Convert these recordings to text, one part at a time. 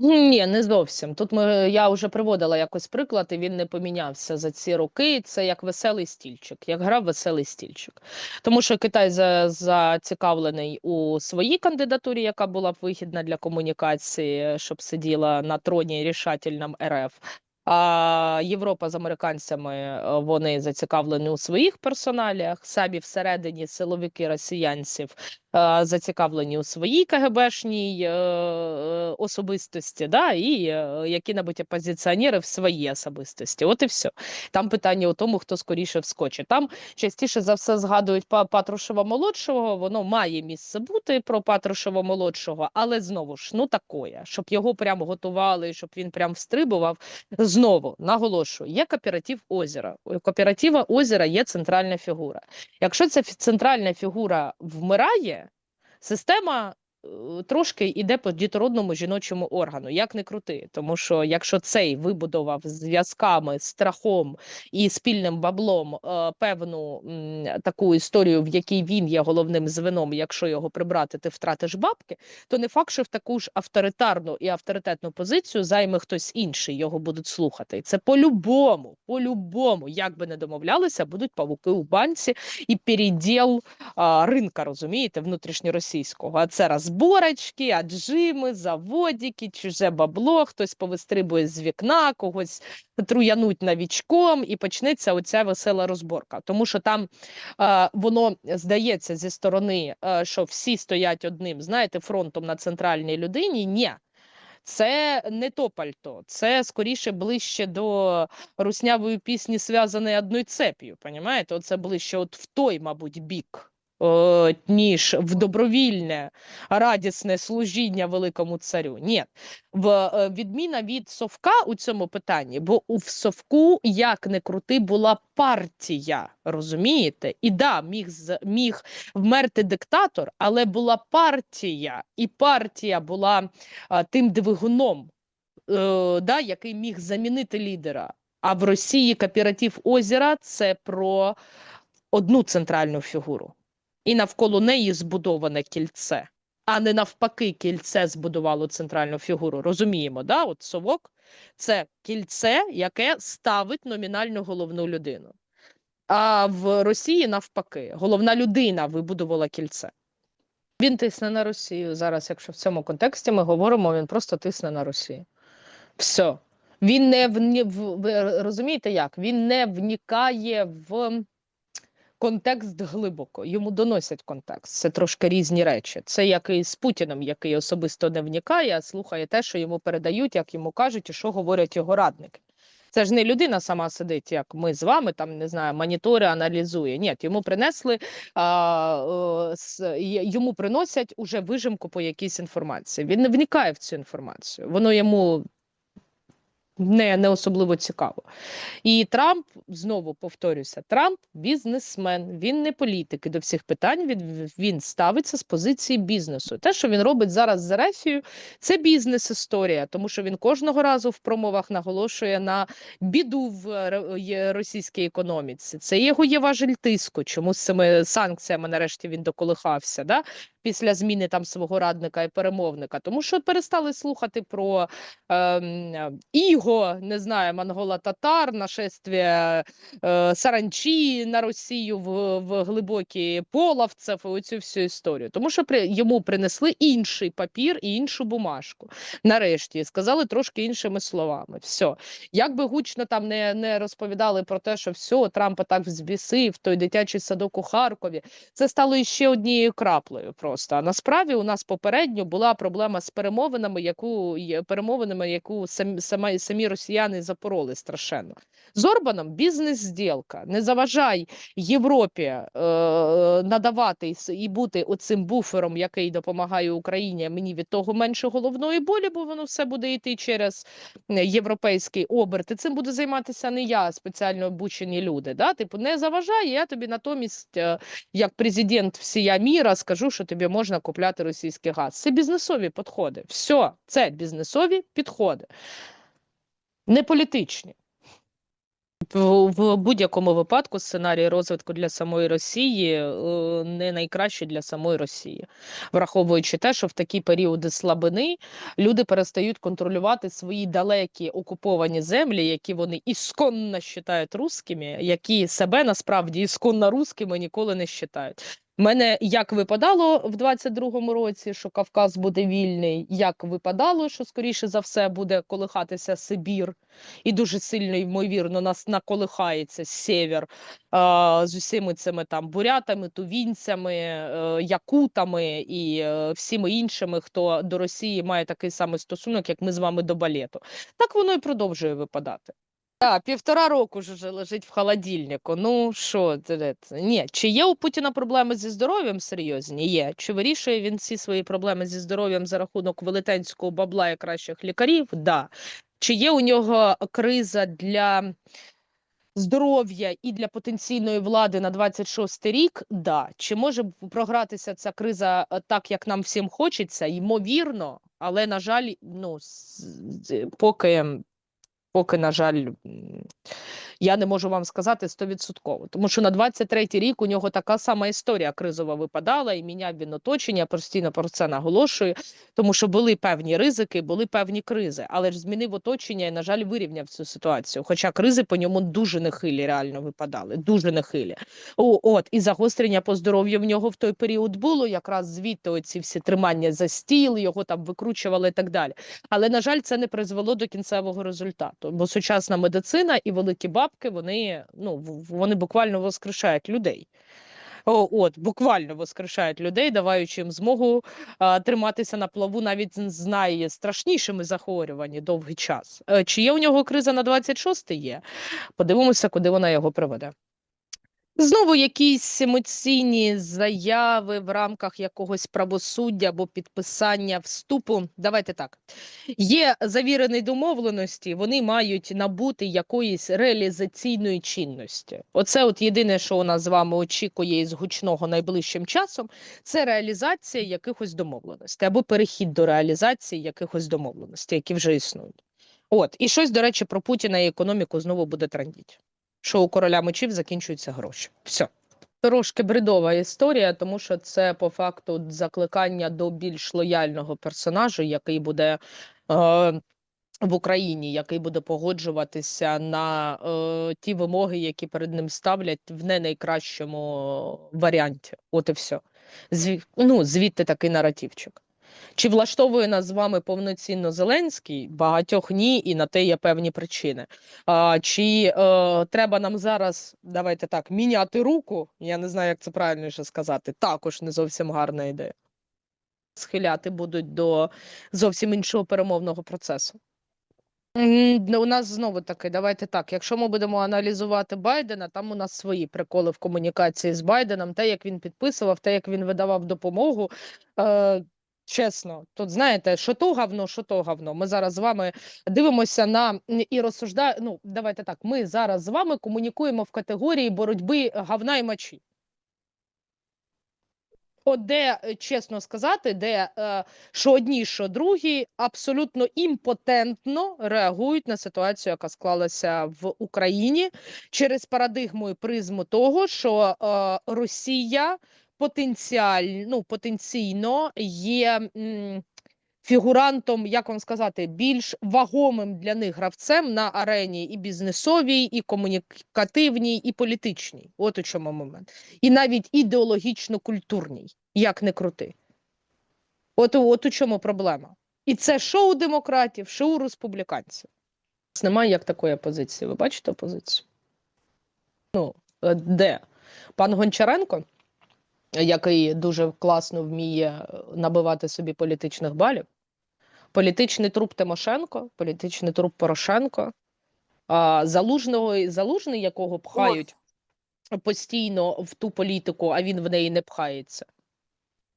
Ні, не зовсім. Тут ми я вже приводила якось приклад, і він не помінявся за ці роки. Це як веселий стільчик, як грав веселий стільчик. Тому що Китай за, зацікавлений у своїй кандидатурі, яка була б вигідна для комунікації, щоб сиділа на троні рішательним РФ. А Європа з американцями е, вони зацікавлені у своїх персоналіях. Самі всередині силовики росіянців е, зацікавлені у своїй КГБшній е, особистості, да, і е, які-небудь опозиціонери в своїй особистості. От і все. Там питання у тому, хто скоріше вскочить. Там частіше за все згадують Па- Патрушева молодшого. Воно має місце бути про Патрушева молодшого, але знову ж ну такое, щоб його прям готували, щоб він прям встрибував. Знову наголошую, є кооператив озера. У кооператива озера є центральна фігура. Якщо ця центральна фігура вмирає, система трошки йде по дітородному жіночому органу, як не крути. Тому що якщо цей вибудував зв'язками, страхом і спільним баблом е, певну таку історію, в якій він є головним звеном, якщо його прибрати, ти втратиш бабки, то не факт, що в таку ж авторитарну і авторитетну позицію займе хтось інший, його будуть слухати. І це по-любому, по-любому, як би не домовлялися, будуть павуки у банці і переділ ринка, розумієте, внутрішньоросійського. А це розборочки, аджими, заводики, чуже бабло, хтось повистрибує з вікна, когось труянуть навічком, і почнеться оця весела розборка. Тому що там е, воно здається зі сторони, е, що всі стоять одним, знаєте, фронтом на центральній людині. Ні. Це не то пальто, це скоріше ближче до руснявої пісні, зв'язаної одною цеп'ю. Понімаєте? Оце ближче от в той, мабуть, бік, ніж в добровільне радісне служіння великому царю. Ні, в е, відміна від совка у цьому питанні, бо у совку, як не крути, була партія, розумієте? І да, міг міг вмерти диктатор, але була партія, і партія була а, тим двигуном, е, да, який міг замінити лідера. А в Росії кооператив озера це про одну центральну фігуру, і навколо неї збудоване кільце, а не навпаки, кільце збудувало центральну фігуру. Розуміємо, да? От совок це кільце, яке ставить номінальну головну людину. А в Росії навпаки, головна людина вибудувала кільце. Він тисне на Росію зараз. Якщо в цьому контексті ми говоримо, він просто тисне на Росію. Все. Він не в- ви розумієте як? Він не вникає в контекст глибоко. Йому доносять контекст. Це трошки різні речі. Це як і з Путіним, який особисто не вникає, а слухає те, що йому передають, як йому кажуть, і що говорять його радники. Це ж не людина сама сидить, як ми з вами, там не знаю, монітори аналізує. Ні, йому принесли а, с- йому приносять уже вижимку по якійсь інформації. Він не вникає в цю інформацію. Воно йому не, не особливо цікаво. І Трамп, знову повторюся, Трамп бізнесмен, він не політик. І до всіх питань він, він ставиться з позиції бізнесу. Те, що він робить зараз з Ерефією, це бізнес-історія, тому що він кожного разу в промовах наголошує на біду в російській економіці. Це його є важель тиску. Чому з цими санкціями нарешті він доколихався? Да? Після зміни там свого радника і перемовника, тому що перестали слухати про ем, іго, не знаю, монголо-татар, нашествие е, саранчі на Росію в, в глибокі половцев і оцю всю історію. Тому що при, йому принесли інший папір і іншу бумажку. Нарешті сказали трошки іншими словами. Все. Як би гучно там не, не розповідали про те, що все, Трампа так взбісив, той дитячий садок у Харкові, це стало іще однією краплею просто. А насправді у нас попередньо була проблема з перемовинами, яку перемовинами, яку самі, сама, самі росіяни запороли страшенно. З Орбаном бізнес-зділка. Не заважай Європі е, надавати і бути оцим буфером, який допомагає Україні. Мені від того менше головної болі, бо воно все буде йти через е, європейський оберт. І цим буде займатися не я, спеціально обучені люди. Да? Типу, не заважай, я тобі натомість, е, як президент всія міра, скажу, що тобі можна купляти російський газ. Це бізнесові підходи. Все, це бізнесові підходи, не політичні. В, будь-якому випадку сценарій розвитку для самої Росії е, не найкращий для самої Росії, враховуючи те, що в такі періоди слабини люди перестають контролювати свої далекі окуповані землі, які вони ісконно вважають русскими, які себе насправді ісконно русскими ніколи не вважають. Мене як випадало в 22-му році, що Кавказ буде вільний, як випадало, що скоріше за все буде колихатися Сибір, і дуже сильно ймовірно нас наколихається север а, з усіми цими там бурятами, тувінцями, е, якутами і е, всіми іншими, хто до Росії має такий самий стосунок, як ми з вами до балету. Так воно і продовжує випадати. Так, півтора року ж уже лежить в холодильнику. Ну що? Ні, чи є у Путіна проблеми зі здоров'ям серйозні? Є. Чи вирішує він всі свої проблеми зі здоров'ям за рахунок велетенського бабла і кращих лікарів? Да. Чи є у нього криза для здоров'я і для потенційної влади на 26 рік? Да. Чи може програтися ця криза е, так, як нам всім хочеться? Ймовірно, але на жаль, ну поки поки, на жаль, я не можу вам сказати стовідсотково. Тому що на 23-й рік у нього така сама історія кризова випадала, і міняв він оточення, постійно про це наголошую, тому що були певні ризики, були певні кризи, але ж змінив оточення і, на жаль, вирівняв цю ситуацію. Хоча кризи по ньому дуже нехилі реально випадали, дуже нехилі. О, от, і загострення по здоров'ю в нього в той період було, якраз звідти оці всі тримання за стіл, його там викручували і так далі. Але на жаль, це не призвело до кінцевого результату. Бо сучасна медицина і великі бабки вони ну вони буквально воскрешають людей. От буквально воскрешають людей, даваючи їм змогу а, триматися на плаву навіть з- з найстрашнішими захворюваннями довгий час. Е, Чи є у нього криза на 26 Є. Подивимося, куди вона його приведе. Знову якісь емоційні заяви в рамках якогось правосуддя або підписання вступу. Давайте так. Є завірені домовленості, вони мають набути якоїсь реалізаційної чинності. Оце от єдине, що у нас з вами очікує із гучного найближчим часом, це реалізація якихось домовленостей або перехід до реалізації якихось домовленостей, які вже існують. От, і щось, до речі, про Путіна і економіку знову буде трандіти що у короля мечів закінчуються гроші. Все. Трошки бредова історія, тому що це по факту закликання до більш лояльного персонажу, який буде е, в Україні, який буде погоджуватися на е, ті вимоги, які перед ним ставлять в не найкращому варіанті. От і все. Зві... Ну, звідти такий наративчик. Чи влаштовує нас з вами повноцінно Зеленський? Багатьох ні, і на те є певні причини. А, чи е, треба нам зараз, давайте так, міняти руку? Я не знаю, як це правильніше сказати. Також не зовсім гарна ідея. Схиляти будуть до зовсім іншого перемовного процесу. Ну, У нас знову таки, давайте так. Якщо ми будемо аналізувати Байдена, там у нас свої приколи в комунікації з Байденом, те, як він підписував, те, як він видавав допомогу. Е, чесно, тут знаєте, що то говно, що то говно. Ми зараз з вами дивимося на і розсуждаємо. Ну, давайте так. Ми зараз з вами комунікуємо в категорії боротьби говна і мочі. От де, е, чесно сказати, де е, що одні, що другі абсолютно імпотентно реагують на ситуацію, яка склалася в Україні через парадигму і призму того, що е, Росія потенціаль, ну, потенційно є м, фігурантом, як вам сказати, більш вагомим для них гравцем на арені і бізнесовій, і комунікативній, і політичній. От у чому момент. І навіть ідеологічно-культурній, як не крути. От, от у чому проблема. І це що у демократів, що у республіканців. Немає як такої опозиції. Ви бачите опозицію? Ну, е, де? Пан Гончаренко, який дуже класно вміє е, набивати собі політичних балів, політичний труп Тимошенко, політичний труп Порошенко, залужного, залужний, якого пхають постійно в ту політику, а він в неї не пхається.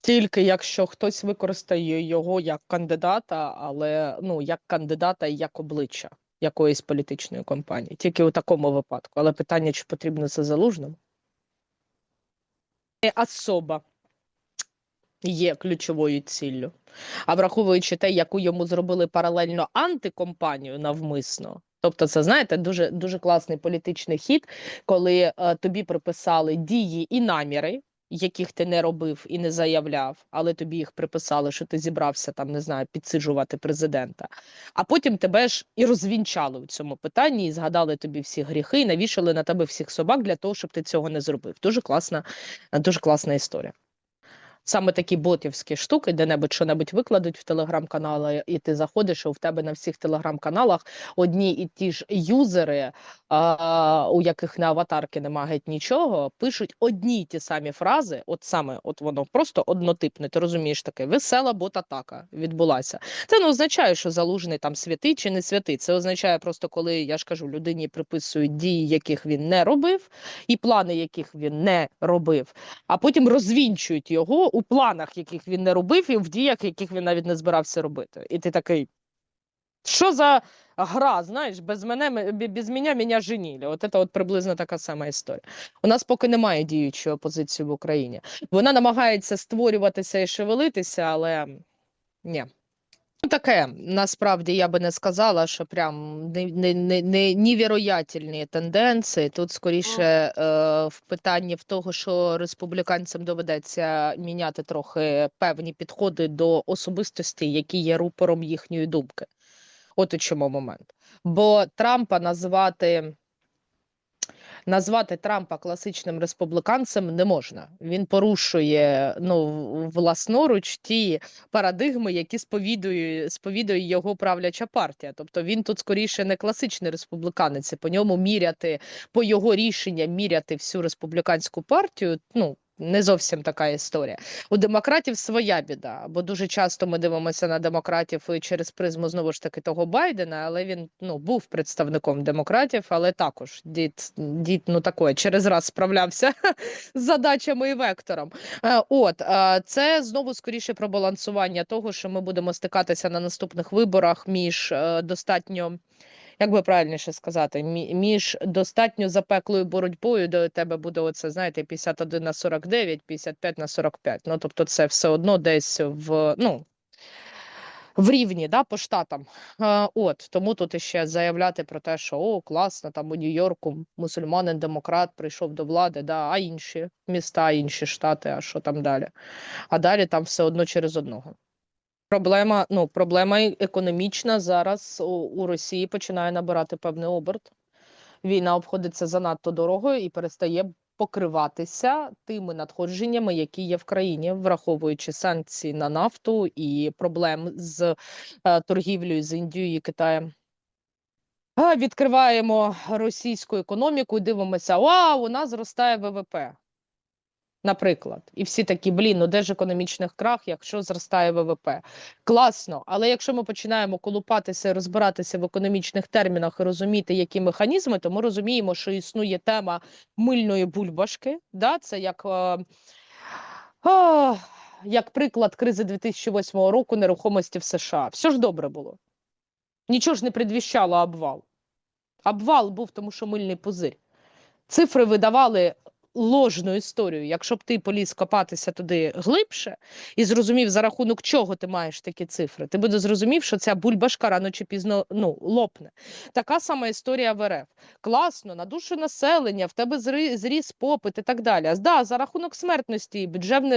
Тільки якщо хтось використає його як кандидата, але ну як кандидата і як обличчя якоїсь політичної компанії, тільки у такому випадку. Але питання, чи потрібно це залужному? Особа є ключовою ціллю. А враховуючи те, яку йому зробили паралельно антикомпанію навмисно, Тобто, це знаєте, дуже дуже класний політичний хід, коли е, тобі приписали дії і наміри, яких ти не робив і не заявляв, але тобі їх приписали, що ти зібрався там, не знаю, підсиджувати президента. А потім тебе ж і розвінчали в цьому питанні, і згадали тобі всі гріхи, і навішали на тебе всіх собак для того, щоб ти цього не зробив. Дуже класна, дуже класна історія. Саме такі ботівські штуки, де-небудь що-небудь викладуть в телеграм-канали, і ти заходиш, і у тебе на всіх телеграм-каналах одні і ті ж юзери, а, у яких на аватарки немає геть нічого, пишуть одні й ті самі фрази, от саме от воно просто однотипне. Ти розумієш таке весела бот-атака відбулася. Це не означає, що залужний там святий чи не святий. Це означає просто, коли я ж кажу, людині приписують дії, яких він не робив, і плани, яких він не робив, а потім розвінчують його у планах, яких він не робив, і в діях, яких він навіть не збирався робити. І ти такий. Що за гра, знаєш, без мене без мене мене женіли. От це от приблизно така сама історія. У нас поки немає діючої опозиції в Україні. Вона намагається створюватися і шевелитися, але ні. Таке насправді я би не сказала, що прям не, не, не, не невіроятельні тенденції. Тут скоріше е, в питанні в того, що республіканцям доведеться міняти трохи певні підходи до особистості, які є рупором їхньої думки. От у чому момент. Бо Трампа назвати. Назвати Трампа класичним республіканцем не можна. Він порушує ну власноруч ті парадигми, які сповідує, сповідує його правляча партія. Тобто він тут скоріше не класичний республіканець. і По ньому міряти, по його рішенням міряти всю республіканську партію. Ну не зовсім така історія. У демократів своя біда, бо дуже часто ми дивимося на демократів через призму знову ж таки того Байдена, але він ну був представником демократів, але також дід, дід ну такое через раз справлявся з задачами і вектором. Е, От е, це знову скоріше про балансування того, що ми будемо стикатися на наступних виборах між е, достатньо. Як би правильніше сказати, між достатньо запеклою боротьбою, у тебе буде оце, знаєте, 51 на 49, 55 на 45. Ну, тобто це все одно десь в, ну, в рівні, да, по штатам. Е, от, тому тут іще заявляти про те, що о, класно, там у Нью-Йорку мусульманин демократ прийшов до влади, да, а інші міста, інші штати, а що там далі? А далі там все одно через одного. Проблема, ну, проблема економічна зараз у, у Росії починає набирати певний оберт. Війна обходиться занадто дорогою і перестає покриватися тими надходженнями, які є в країні, враховуючи санкції на нафту і проблем з е, торгівлею з Індією і Китаєм. Відкриваємо російську економіку і дивимося: вау, у нас зростає ВВП. Наприклад, і всі такі, блін, ну де ж економічних крах, якщо зростає ВВП? Класно, але якщо ми починаємо колупатися розбиратися в економічних термінах і розуміти, які механізми, то ми розуміємо, що існує тема мильної бульбашки. Да? Це як, е, як приклад кризи 2008 року нерухомості в США. Все ж добре було. Нічого ж не предвіщало обвал. Обвал був, тому що мильний пузир. Цифри видавали ложну історію. Якщо б ти поліз копатися туди глибше і зрозумів, за рахунок чого ти маєш такі цифри, ти буде зрозумів, що ця бульбашка рано чи пізно ну, лопне. Така сама історія в РФ. Класно, на душу населення, в тебе зріс попит і так далі. Да, за рахунок смертності,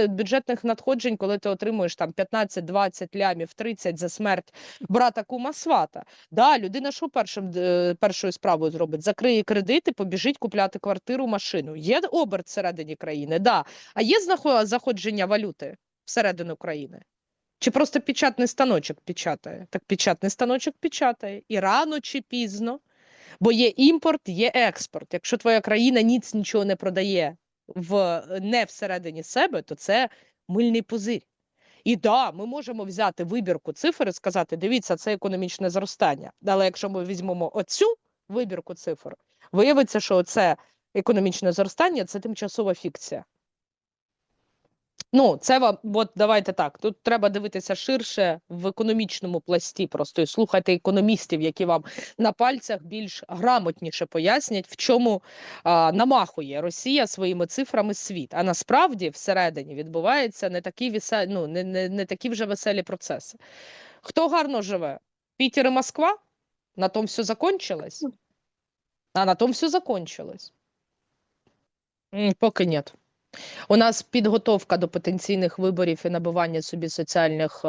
бюджетних надходжень, коли ти отримуєш там 15-20 лямів, 30 за смерть брата кума свата. Да, людина що першим, е, першою справою зробить? Закриє кредити, побіжить купляти квартиру, машину. Є оберт всередині країни, да. А є заходження валюти всередину країни? Чи просто печатний станочок печатає? Так печатний станочок печатає. І рано чи пізно, бо є імпорт, є експорт. Якщо твоя країна ніц нічого не продає в, не всередині себе, то це мильний пузир. І да, ми можемо взяти вибірку цифр і сказати: дивіться, це економічне зростання. Але якщо ми візьмемо оцю вибірку цифр, виявиться, що це економічне зростання це тимчасова фікція. Ну, це вам, от давайте так. Тут треба дивитися ширше в економічному пласті, просто і слухати економістів, які вам на пальцях більш грамотніше пояснять, в чому а, намахує Росія своїми цифрами світ. А насправді всередині відбуваються не такі весе... ну, не, не, не такі вже веселі процеси. Хто гарно живе? Пітер і Москва? На том все закончилось? А на том все закончилось. Поки нет. У нас підготовка до потенційних виборів і набивання собі соціальних е,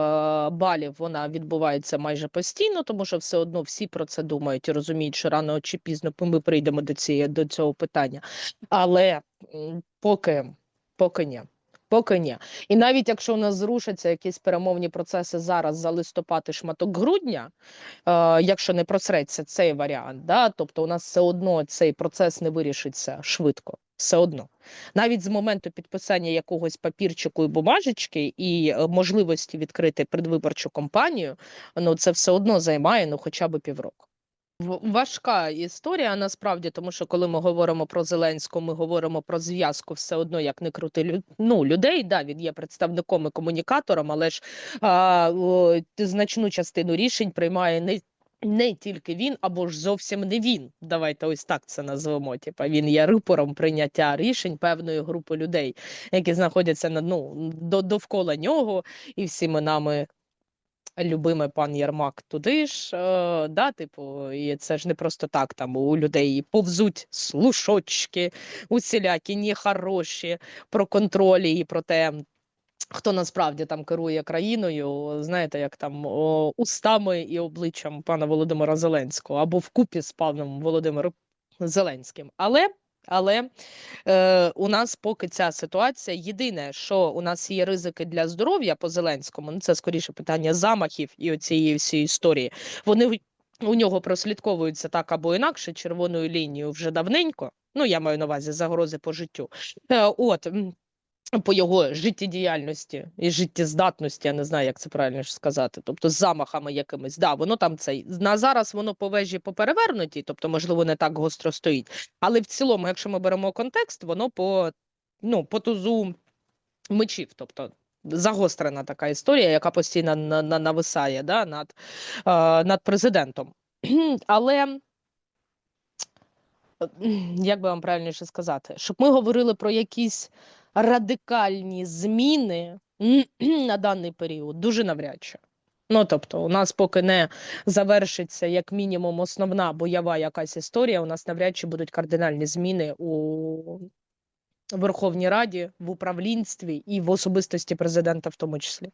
балів вона відбувається майже постійно, тому що все одно всі про це думають і розуміють, що рано чи пізно ми прийдемо до цієї до цього питання. Але поки, поки ні. Поки ні. І навіть якщо у нас зрушаться якісь перемовні процеси зараз за листопад і шматок грудня, е, якщо не просреться цей варіант, да, тобто у нас все одно цей процес не вирішиться швидко. Все одно. Навіть з моменту підписання якогось папірчику і бумажечки і е, можливості відкрити предвиборчу кампанію, ну це все одно займає ну хоча б півроку. Важка історія насправді, тому що коли ми говоримо про Зеленського, ми говоримо про зв'язку все одно, як не крути ну, людей. Да, він є представником і комунікатором, але ж а, о, значну частину рішень приймає не. Не тільки він, або ж зовсім не він. Давайте ось так це назвемо. Типа він є рупором прийняття рішень певної групи людей, які знаходяться на ну до, довкола нього, і всіми нами любимий пан Єрмак туди ж, е, да, типу, і це ж не просто так, там у людей повзуть слушочки, усілякі нехороші про контролі і про те, хто насправді там керує країною, знаєте, як там о, устами і обличчям пана Володимира Зеленського, або вкупі з паном Володимиром Зеленським. Але але е, у нас поки ця ситуація. Єдине, що у нас є ризики для здоров'я по Зеленському, ну це скоріше питання замахів і оцієї всієї історії. Вони у нього прослідковуються так або інакше червоною лінією вже давненько. Ну, я маю на увазі загрози по життю. Е, от по його життєдіяльності і життєздатності, я не знаю, як це правильно сказати. Тобто з замахами якимись. Да, воно там цей на зараз воно по вежі поперевернуті, тобто, можливо, не так гостро стоїть. Але в цілому, якщо ми беремо контекст, воно по ну по тузу мечів, тобто. Загострена така історія, яка постійно на, на, нависає да, над, е, над президентом. Але як би вам правильніше сказати, щоб ми говорили про якісь радикальні зміни на даний період, дуже навряд чи. Ну, тобто, у нас поки не завершиться як мінімум основна бойова якась історія, у нас навряд чи будуть кардинальні зміни у Верховній Раді, в управлінстві і в особистості президента в тому числі.